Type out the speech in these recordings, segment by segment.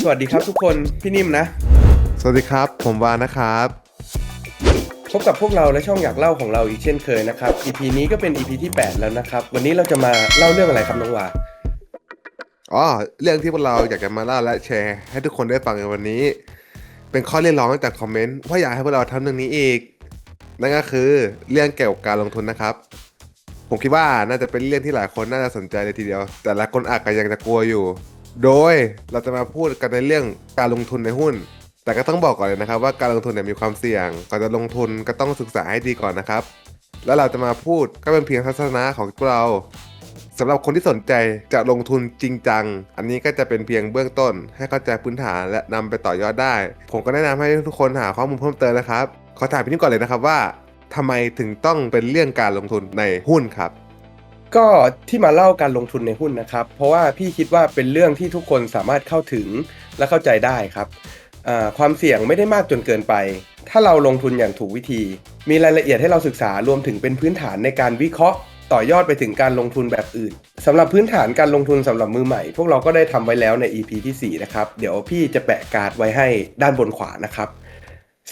สวัสดีครับทุกคนพี่นิ่มนะ สวัสดีครับ ผมวานะครับ พบกับพวกเราและช่องอยากเล่าของเราอีกเช่นเคยนะครับ EP นี้ก็เป็น EP ที่ 8 แล้วนะครับ วันนี้เราจะมาเล่าเรื่องอะไรครับน้องวาอ๋อเรื่องที่พวกเราอยากจะมาเล่าและแชร์ ให้ทุกคนได้ฟังในวันนี้ เป็นข้อเรียกร้องจากคอมเมนต์ว่าอยากให้พวกเราทำเรื่องนี้อีกนั่นก็คือเรื่องเกี่ยวกับการลงทุนนะครับ ผมคิดว่าน่าจะเป็นเรื่องที่หลายคนน่าจะสนใจเลยทีเดียว แต่หลายคนอาจจะยังจะกลัวอยู่ โดยเราจะมาพูดกันในเรื่องการลงทุนในหุ้น แต่ก็ต้องบอกก่อนเลยนะครับ ว่าการลงทุนเนี่ยมีความเสี่ยง ก่อนจะลงทุนก็ต้องศึกษาให้ดีก่อนนะครับ แล้วเราจะมาพูดก็เป็นเพียงทัศนะของพวกเราสำหรับคนที่สนใจจะลงทุนจริงจัง อันนี้ก็จะเป็นเพียงเบื้องต้น ให้เข้าใจพื้นฐานและนำไปต่อยอดได้ ผมก็แนะนำให้ทุกคนหาข้อมูลเพิ่มเติมนะครับ ขอถามพี่นิ่มก่อนเลยนะครับว่าทำไมถึงต้องเป็นเรื่องการลงทุนในหุ้นครับ ก็ที่มาเล่าการลงทุนในหุ้นนะครับ เพราะว่าพี่คิดว่าเป็นเรื่องที่ทุกคนสามารถเข้าถึงและเข้าใจได้ครับความเสี่ยงไม่ได้มากจนเกินไป ถ้าเราลงทุนอย่างถูกวิธี มีรายละเอียดให้เราศึกษารวมถึงเป็นพื้นฐานในการวิเคราะห์ ต่อยอดไปถึงการลงทุนแบบอื่นสำหรับพื้นฐานการลงทุนสำหรับมือใหม่ พวกเราก็ได้ทำไว้แล้วใน EP ที่4นะครับเดี๋ยวพี่จะแปะการ์ดไว้ให้ด้านบนขวานะครับ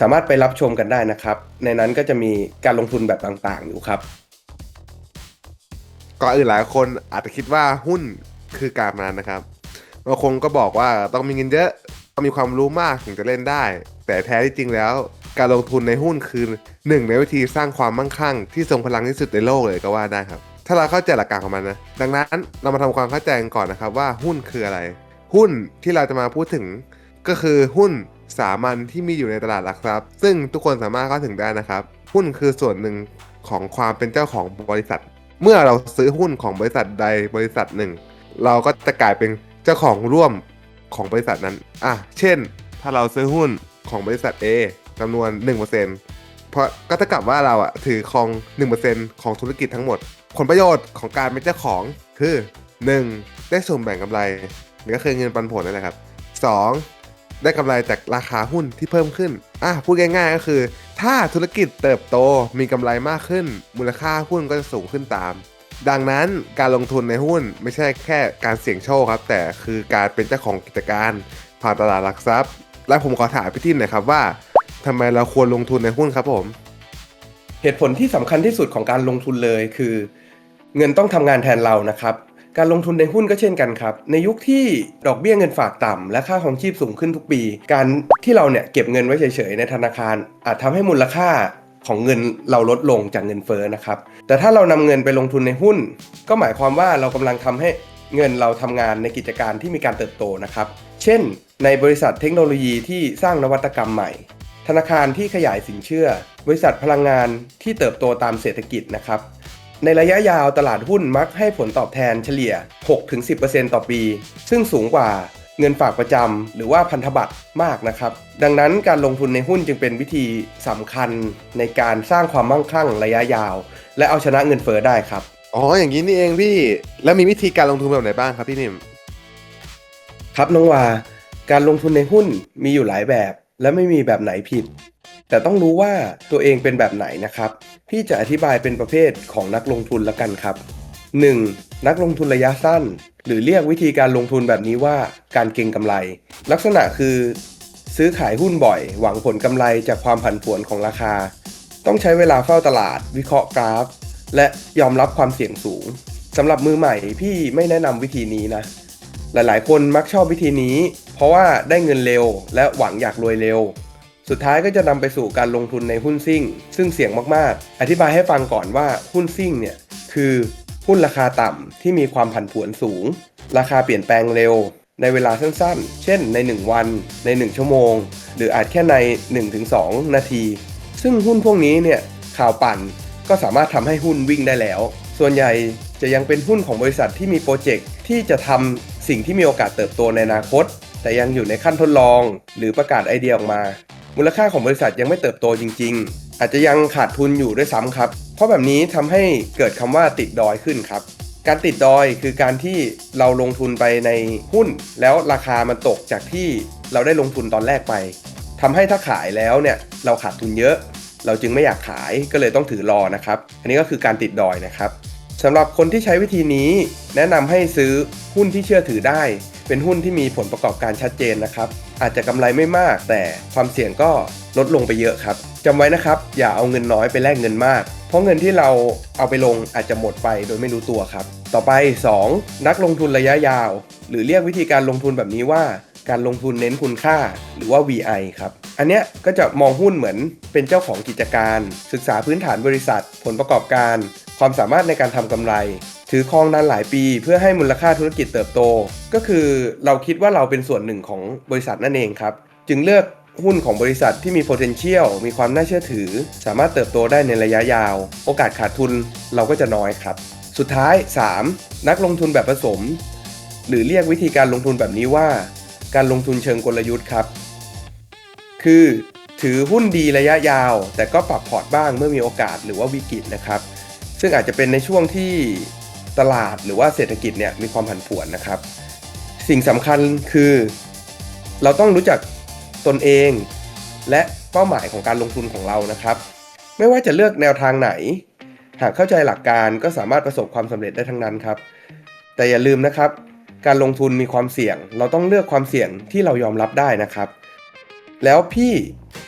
สามารถไปรับชมกันได้นะครับ ในนั้นก็จะมีการลงทุนแบบต่างๆอยู่ครับ ก่อนอื่นหลายคนอาจจะคิดว่าหุ้นคือการพนันนะครับบางคนก็บอกว่าต้องมีเงินเยอะต้องมีความรู้มากถึงจะเล่นได้ แต่แท้ที่จริงแล้ว การลงทุนในหุ้นคือหนึ่งในวิธีสร้างความมั่งคั่ง ที่ทรงพลังที่สุดในโลกเลยก็ว่าได้ครับ ถ้าเราเข้าใจหลักการของมันนะดังนั้นเรามาทำความเข้าใจกันก่อนนะครับว่าหุ้นคืออะไร หุ้นที่เราจะมาพูดถึงก็คือหุ้นสามัญที่มีอยู่ในตลาดหลักทรัพย์ ซึ่งทุกคนสามารถเข้าถึงได้นะครับ หุ้นคือส่วนหนึ่งของความเป็นเจ้าของบริษัท เมื่อเราซื้อหุ้นของบริษัทใดบริษัทหนึ่ง เราก็จะกลายเป็นเจ้าของร่วมของบริษัทนั้น อะ เช่น ถ้าเราซื้อหุ้นของบริษัท A จำนวน 1%เพราะก็เท่ากับว่าเราอะถือครอง 1%ของธุรกิจทั้งหมด ผลประโยชน์ของการเป็นเจ้าของคือ 1. ได้ส่วนแบ่งกำไรนี่ก็คือเงินปันผลนั่นแหละครับ 2. ได้กำไรจากราคาหุ้นที่เพิ่มขึ้น อะ พูดง่ายๆก็คือ ถ้าธุรกิจเติบโตมีกำไรมากขึ้น มูลค่าหุ้นก็จะสูงขึ้นตาม ดังนั้นการลงทุนในหุ้นไม่ใช่แค่การเสี่ยงโชคครับ แต่คือการเป็นเจ้าของกิจการผ่านตลาดหลักทรัพย์ และผมขอถามพี่ทิมหน่อยครับว่าทำไมเราควรลงทุนในหุ้นครับผม เหตุผลที่สำคัญที่สุดของการลงทุนเลยคือ เงินต้องทำงานแทนเรานะครับ การลงทุนในหุ้นก็เช่นกันครับ ในยุคที่ดอกเบี้ยเงินฝากต่ำและค่าของชีพสูงขึ้นทุกปี การที่เราเนี่ยเก็บเงินไว้เฉยๆ ในธนาคาร อาจทำให้มูลค่าของเงินเราลดลงจากเงินเฟ้อนะครับ แต่ถ้าเรานำเงินไปลงทุนในหุ้น ก็หมายความว่าเรากำลังทำให้เงินเราทำงานในกิจการที่มีการเติบโตนะครับ เช่น ในบริษัทเทคโนโลยีที่สร้างนวัตกรรมใหม่ ธนาคารที่ขยายสินเชื่อ บริษัทพลังงานที่เติบโตตามเศรษฐกิจนะครับ ในระยะยาวตลาดหุ้นมักให้ผลตอบแทนเฉลี่ย 6-10%ต่อปี ซึ่งสูงกว่าเงินฝากประจำหรือว่าพันธบัตรมากนะครับ ดังนั้นการลงทุนในหุ้นจึงเป็นวิธีสำคัญในการสร้างความมั่งคั่งระยะยาว และเอาชนะเงินเฟ้อได้ครับ อ๋อ อย่างนี้นี่เองพี่ แล้วมีวิธีการลงทุนแบบไหนบ้างครับพี่นิมครับน้องวา การลงทุนในหุ้นมีอยู่หลายแบบ และไม่มีแบบไหนผิด แต่ต้องรู้ว่าตัวเองเป็นแบบไหนนะครับ พี่จะอธิบายเป็นประเภทของนักลงทุนละกันครับ 1. นักลงทุนระยะสั้น หรือเรียกวิธีการลงทุนแบบนี้ว่าการเก็งกำไร ลักษณะคือ ซื้อขายหุ้นบ่อย หวังผลกำไรจากความผันผวนของราคา ต้องใช้เวลาเฝ้าตลาด วิเคราะห์กราฟ และยอมรับความเสี่ยงสูงสำหรับมือใหม่พี่ไม่แนะนำวิธีนี้นะ หลายๆ คนมักชอบวิธีนี้ เพราะว่าได้เงินเร็วและหวังอยากรวยเร็ว สุดท้ายก็จะนำไปสู่การลงทุนในหุ้นซิ่ง ซึ่งเสี่ยงมากๆ อธิบายให้ฟังก่อนว่าหุ้นซิ่งเนี่ยคือหุ้นราคาต่ำที่มีความผันผวนสูง ราคาเปลี่ยนแปลงเร็ว ในเวลาสั้นๆ เช่นใน 1 วัน ใน 1 ชั่วโมง หรืออาจแค่ใน 1-2 นาที ซึ่งหุ้นพวกนี้เนี่ยข่าวปั่นก็สามารถทำให้หุ้นวิ่งได้แล้ว ส่วนใหญ่จะยังเป็นหุ้นของบริษัทที่มีโปรเจกต์ที่จะทำสิ่งที่มีโอกาสเติบโตในอนาคต แต่ยังอยู่ในขั้นทดลอง หรือประกาศไอเดียออกมา มูลค่าของบริษัทยังไม่เติบโตจริง ๆ อาจจะยังขาดทุนอยู่ด้วยซ้ำครับ เพราะแบบนี้ทำให้เกิดคำว่าติดดอยขึ้นครับ การติดดอยคือการที่เราลงทุนไปในหุ้น แล้วราคามันตกจากที่เราได้ลงทุนตอนแรกไปทำให้ถ้าขายแล้วเนี่ยเราขาดทุนเยอะ เราจึงไม่อยากขายก็เลยต้องถือรอนะครับ อันนี้ก็คือการติดดอยนะครับสำหรับคนที่ใช้วิธีนี้แนะนำให้ซื้อหุ้นที่เชื่อถือได้ เป็นหุ้นที่มีผลประกอบการชัดเจนนะครับ อาจจะกำไรไม่มาก แต่ความเสี่ยงก็ลดลงไปเยอะครับจำไว้นะครับ อย่าเอาเงินน้อยไปแลกเงินมาก เพราะเงินที่เราเอาไปลงอาจจะหมดไปโดยไม่รู้ตัวครับ ต่อไป 2. นักลงทุนระยะยาว หรือเรียกวิธีการลงทุนแบบนี้ว่า การลงทุนเน้นคุณค่า หรือว่า VI ครับอันเนี้ยก็จะมองหุ้นเหมือนเป็นเจ้าของกิจการ ศึกษาพื้นฐานบริษัท ผลประกอบการ ความสามารถในการทำกำไร ถือครองนานหลายปีเพื่อให้มูลค่าธุรกิจเติบโต ก็คือเราคิดว่าเราเป็นส่วนหนึ่งของบริษัทนั่นเองครับ จึงเลือกหุ้นของบริษัทที่มี potential มีความน่าเชื่อถือ สามารถเติบโตได้ในระยะยาว โอกาสขาดทุนเราก็จะน้อยครับ สุดท้าย 3. นักลงทุนแบบผสม หรือเรียกวิธีการลงทุนแบบนี้ว่า การลงทุนเชิงกลยุทธ์ครับ คือถือหุ้นดีระยะยาว แต่ก็ปรับพอร์ตบ้างเมื่อมีโอกาสหรือว่าวิกฤตนะครับ ซึ่งอาจจะเป็นในช่วงที่ ตลาดหรือว่าเศรษฐกิจเนี่ยมีความผันผวนนะครับ สิ่งสำคัญคือ เราต้องรู้จักตนเอง และเป้าหมายของการลงทุนของเรานะครับ ไม่ว่าจะเลือกแนวทางไหน หากเข้าใจหลักการก็สามารถประสบความสำเร็จได้ทั้งนั้นครับ แต่อย่าลืมนะครับ การลงทุนมีความเสี่ยง เราต้องเลือกความเสี่ยงที่เรายอมรับได้นะครับ แล้วพี่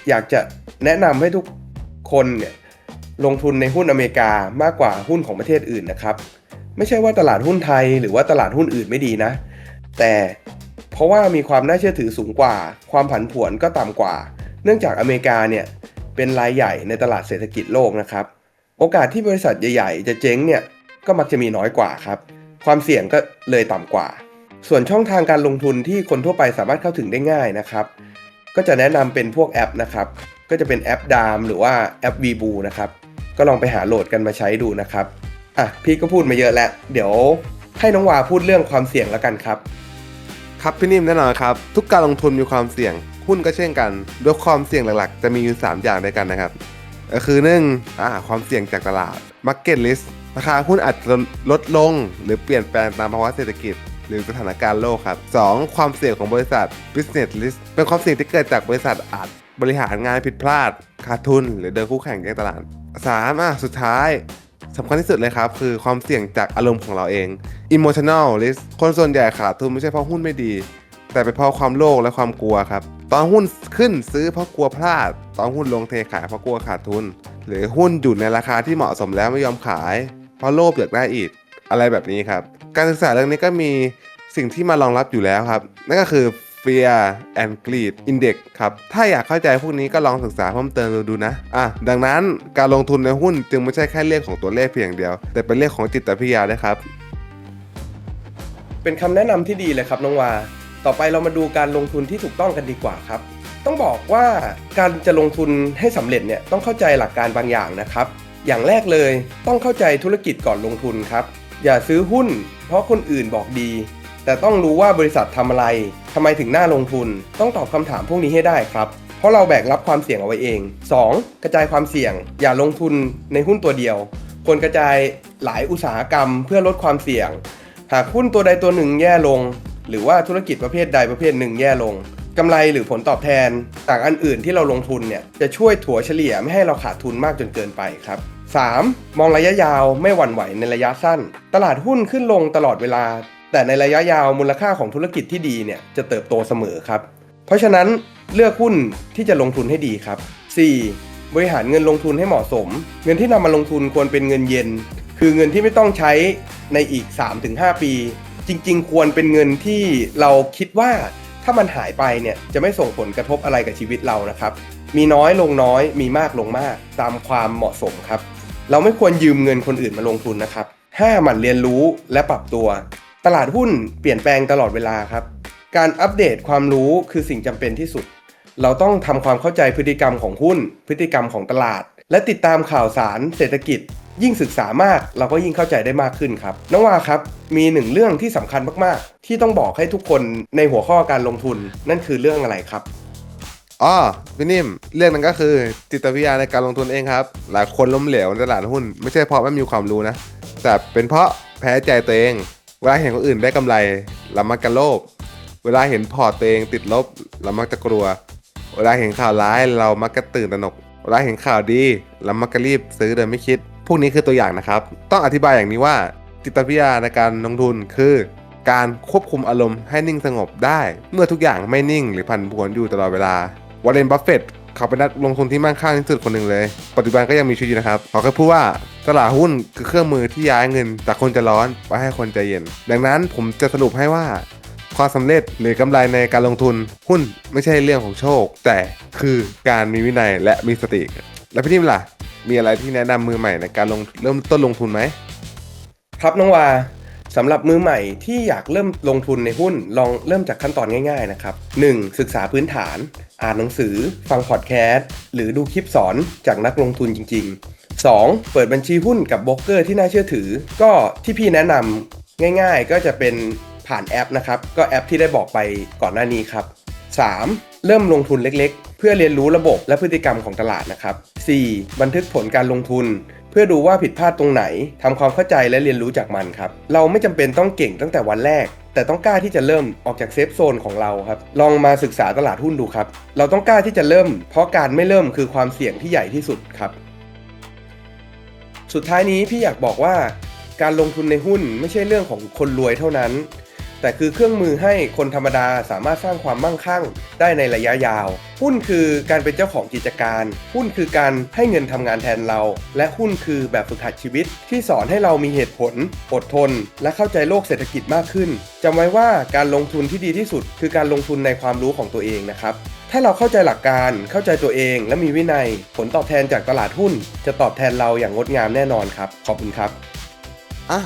อยากจะแนะนำให้ทุกคนเนี่ยลงทุนในหุ้นอเมริกามากกว่าหุ้นของประเทศอื่นนะครับ ไม่ใช่ว่าตลาดหุ้นไทยหรือว่าตลาดหุ้นอื่นไม่ดีนะ แต่เพราะว่ามีความน่าเชื่อถือสูงกว่า ความผันผวนก็ต่ำกว่า เนื่องจากอเมริกาเนี่ยเป็นรายใหญ่ในตลาดเศรษฐกิจโลกนะครับ โอกาสที่บริษัทใหญ่ ๆ จะเจ๊งเนี่ยก็มักจะมีน้อยกว่าครับ ความเสี่ยงก็เลยต่ำกว่า ส่วนช่องทางการลงทุนที่คนทั่วไปสามารถเข้าถึงได้ง่ายนะครับ ก็จะแนะนำเป็นพวกแอปนะครับ ก็จะเป็นแอปดามหรือว่าแอป v b o นะครับ ก็ลองไปหาโหลดกันมาใช้ดูนะครับ อะพี่ก็พูดมาเยอะแล้ว เดี๋ยวให้น้องวาพูดเรื่องความเสี่ยงแล้วกันครับ ครับพี่นิ่มแน่นอนครับ ทุกการลงทุนมีความเสี่ยง หุ้นก็เช่นกันด้วยความเสี่ยงหลักๆ จะมีอยู่ 3 อย่างด้วยกันนะครับก็คือหนึ่งอ่าความเสี่ยงจากตลาด Market Risk ราคาหุ้นอาจจะลดลง หรือเปลี่ยนแปลงตามภาวะเศรษฐกิจ หรือสถานการณ์โลกครับ 2. ความเสี่ยงของบริษัท Business Risk เป็นความเสี่ยงที่เกิดจากบริษัทอาจบริหารงานผิดพลาด ขาดทุน หรือเดินคู่แข่งแย่งตลาด 3. อะสุดท้าย สำคัญที่สุดเลยครับ คือความเสี่ยงจากอารมณ์ของเราเอง Emotional Risk คนส่วนใหญ่ขาดทุนไม่ใช่เพราะหุ้นไม่ดี แต่เป็นเพราะความโลภและความกลัวครับ ตอนหุ้นขึ้นซื้อเพราะกลัวพลาด ตอนหุ้นลงเทขายเพราะกลัวขาดทุน หรือหุ้นอยู่ในราคาที่เหมาะสมแล้วไม่ยอมขาย เพราะโลภอยากได้อีกอะไรแบบนี้ครับ การศึกษาเรื่องนี้ก็มีสิ่งที่มารองรับอยู่แล้วครับ นั่นก็คือ Fear and Greed Index ครับ ถ้าอยากเข้าใจพวกนี้ก็ลองศึกษาเพิ่มเติมดูดูนะ อะ ดังนั้นการลงทุนในหุ้นจึงไม่ใช่แค่เรื่องของตัวเลขเพียงอย่างเดียว แต่เป็นเรื่องของจิตวิทยาด้วยครับ เป็นคำแนะนำที่ดีเลยครับน้องวา ต่อไปเรามาดูการลงทุนที่ถูกต้องกันดีกว่าครับ ต้องบอกว่าการจะลงทุนให้สำเร็จเนี่ยต้องเข้าใจหลักการบางอย่างนะครับ อย่างแรกเลยต้องเข้าใจธุรกิจก่อนลงทุนครับ อย่าซื้อหุ้น เพราะคนอื่นบอกดี แต่ต้องรู้ว่าบริษัททำอะไรทำไมถึงน่าลงทุน ต้องตอบคำถามพวกนี้ให้ได้ครับ เพราะเราแบกรับความเสี่ยงเอาไว้เอง 2. กระจายความเสี่ยง อย่าลงทุนในหุ้นตัวเดียว ควรกระจายหลายอุตสาหกรรมเพื่อลดความเสี่ยง หากหุ้นตัวใดตัวหนึ่งแย่ลง หรือว่าธุรกิจประเภทใดประเภทหนึ่งแย่ลงกำไรหรือผลตอบแทนจากอันอื่นที่เราลงทุนเนี่ยจะช่วยถัวเฉลี่ยไม่ให้เราขาดทุนมากจนเกินไปครับ 3. มองระยะยาวไม่หวั่นไหวในระยะสั้น ตลาดหุ้นขึ้นลงตลอดเวลา แต่ในระยะยาวมูลค่าของธุรกิจที่ดีเนี่ยจะเติบโตเสมอครับ เพราะฉะนั้นเลือกหุ้นที่จะลงทุนให้ดีครับ 4. บริหารเงินลงทุนให้เหมาะสม เงินที่นำมาลงทุนควรเป็นเงินเย็น คือเงินที่ไม่ต้องใช้ในอีก 3-5 ปี จริง ๆ ควรเป็นเงินที่เราคิดว่าถ้ามันหายไปเนี่ยจะไม่ส่งผลกระทบอะไรกับชีวิตเรานะครับ มีน้อยลงน้อยมีมากลงมาก ตามความเหมาะสมครับ เราไม่ควรยืมเงินคนอื่นมาลงทุนนะครับ 5. หมั่นเรียนรู้และปรับตัว ตลาดหุ้นเปลี่ยนแปลงตลอดเวลาครับ การอัปเดตความรู้คือสิ่งจำเป็นที่สุด เราต้องทำความเข้าใจพฤติกรรมของหุ้น พฤติกรรมของตลาด และติดตามข่าวสาร เศรษฐกิจ ยิ่งศึกษามาก เราก็ยิ่งเข้าใจได้มากขึ้นครับน้องวาครับ มีหนึ่งเรื่องที่สำคัญมากๆ ที่ต้องบอกให้ทุกคนในหัวข้อการลงทุนนั่นคือเรื่องอะไรครับอ๋อพี่นิ่มเรื่องนั้นก็คือจิตวิทยาในการลงทุนเองครับ หลายคนล้มเหลวในตลาดหุ้น ไม่ใช่เพราะไม่มีความรู้นะ แต่เป็นเพราะแพ้ใจตัวเอง เวลาเห็นคนอื่นได้กำไรเรามักจะโลภเวลาเห็นพอร์ตตัวเองติดลบเรามักจะกลัว เวลาเห็นข่าวร้ายเรามักจะตื่นตระหนก เวลาเห็นข่าวดีเรามักจะรีบซื้อโดยไม่คิด พวกนี้คือตัวอย่างนะครับ ต้องอธิบายอย่างนี้ว่า จิตวิทยาในการลงทุนคือการควบคุมอารมณ์ให้นิ่งสงบได้ เมื่อทุกอย่างไม่นิ่งหรือผันผวนอยู่ตลอดเวลาวอร์เรนบัฟเฟตเขาเป็นนักลงทุนที่มั่งคั่งที่สุดคนหนึ่งเลย ปัจจุบันก็ยังมีชีวิตอยู่นะครับ เขาเคยพูดว่า ตลาดหุ้นคือเครื่องมือที่ย้ายเงินจากคนจะร้อนไปให้คนใจเย็น ดังนั้นผมจะสรุปให้ว่า ความสำเร็จหรือกำไรในการลงทุนหุ้นไม่ใช่เรื่องของโชค แต่คือการมีวินัยและมีสติ แล้วพี่นิ่มล่ะ มีอะไรที่แนะนำมือใหม่ในการลงเริ่มต้นลงทุนไหมครับน้องวาสำหรับมือใหม่ที่อยากเริ่มลงทุนในหุ้นลองเริ่มจากขั้นตอนง่ายๆนะครับ 1. ศึกษาพื้นฐาน อ่านหนังสือ ฟังพอดแคสต์หรือดูคลิปสอนจากนักลงทุนจริงๆ 2. เปิดบัญชีหุ้นกับโบรกเกอร์ที่น่าเชื่อถือ ก็ที่พี่แนะนำง่ายๆ ก็จะเป็นผ่านแอปนะครับ ก็แอปที่ได้บอกไปก่อนหน้านี้ครับ 3. เริ่มลงทุนเล็กๆ เพื่อเรียนรู้ระบบและพฤติกรรมของตลาดนะครับ 4. บันทึกผลการลงทุน เพื่อดูว่าผิดพลาดตรงไหนทำความเข้าใจและเรียนรู้จากมันครับ เราไม่จำเป็นต้องเก่งตั้งแต่วันแรก แต่ต้องกล้าที่จะเริ่มออกจากเซฟโซนของเราครับ ลองมาศึกษาตลาดหุ้นดูครับ เราต้องกล้าที่จะเริ่ม เพราะการไม่เริ่มคือความเสี่ยงที่ใหญ่ที่สุดครับ สุดท้ายนี้พี่อยากบอกว่าการลงทุนในหุ้นไม่ใช่เรื่องของคนรวยเท่านั้น แต่คือเครื่องมือให้คนธรรมดาสามารถสร้างความมั่งคั่งได้ในระยะยาว หุ้นคือการเป็นเจ้าของกิจการ หุ้นคือการให้เงินทำงานแทนเรา และหุ้นคือแบบฝึกหัดชีวิต ที่สอนให้เรามีเหตุผล อดทน และเข้าใจโลกเศรษฐกิจมากขึ้นจำไว้ว่าการลงทุนที่ดีที่สุด คือการลงทุนในความรู้ของตัวเองนะครับ ถ้าเราเข้าใจหลักการเข้าใจตัวเองและมีวินัย ผลตอบแทนจากตลาดหุ้น จะตอบแทนเราอย่างงดงามแน่นอนครับ ขอบคุณครับอ่า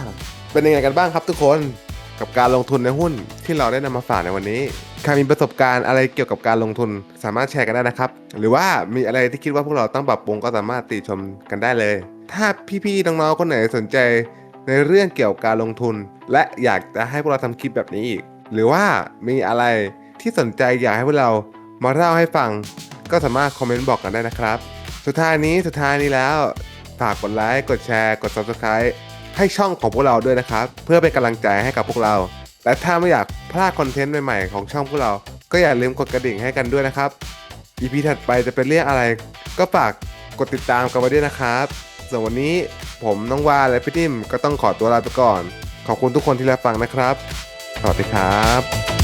เป็นยังไงกันบ้างครับทุกคนกับการลงทุนในหุ้นที่เราได้นำมาฝากในวันนี้ ใครมีประสบการณ์อะไรเกี่ยวกับการลงทุนสามารถแชร์กันได้นะครับ หรือว่ามีอะไรที่คิดว่าพวกเราต้องปรับปรุงก็สามารถติชมกันได้เลย ถ้าพี่ๆน้องๆคนไหนสนใจ ในเรื่องเกี่ยวกับการลงทุน และอยากจะให้พวกเราทำคลิปแบบนี้อีก หรือว่ามีอะไรที่สนใจอยากให้พวกเรา มาเล่าให้ฟังก็สามารถคอมเมนต์บอกกันได้นะครับ สุดท้ายนี้สุดท้ายนี้แล้ว ฝากกดไลค์กดแชร์ กด subscribe ให้ช่องของพวกเราด้วยนะครับ เพื่อเป็นกำลังใจให้กับพวกเรา และถ้าไม่อยากพลาดคอนเทนต์ใหม่ๆของช่องพวกเรา ก็อย่าลืมกดกระดิ่งให้กันด้วยนะครับ EP ถัดไปจะเป็นเรื่องอะไร ก็ฝากกดติดตามกันไว้ด้วยนะครับส่วนวันนี้ผมน้องวาและพี่นิ่มก็ต้องขอตัวลาไปก่อน ขอบคุณทุกคนที่รับฟังนะครับ สวัสดีครับ